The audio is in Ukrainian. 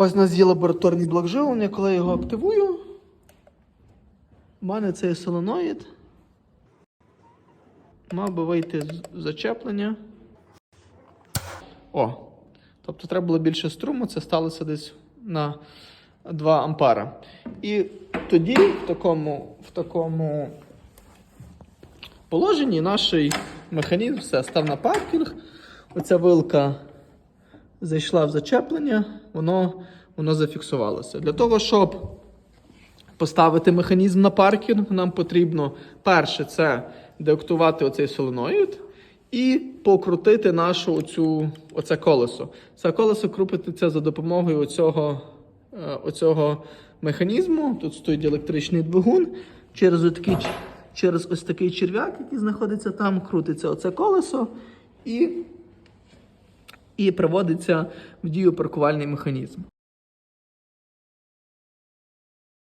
Ось у нас є лабораторний блок живлення, коли я його активую. У мене цей соленоїд. Мав би вийти з зачеплення. О! Тобто треба було більше струму, це сталося десь на 2 ампера. І тоді в такому, в такому положенні наш механізм все став на паркінг. Оця вилка зайшла в зачеплення, воно, воно зафіксувалося. Для того, щоб поставити механізм на паркінг, нам потрібно перше це деактувати оцей соленоїд і покрутити нашу оцю, оце колесо. Це колесо крутиться за допомогою оцього, е, оцього механізму. Тут стоїть електричний двигун. Через, отакий, ч- через ось такий черв'як, який знаходиться там, крутиться оце колесо і, і приводиться в дію паркувальний механізм.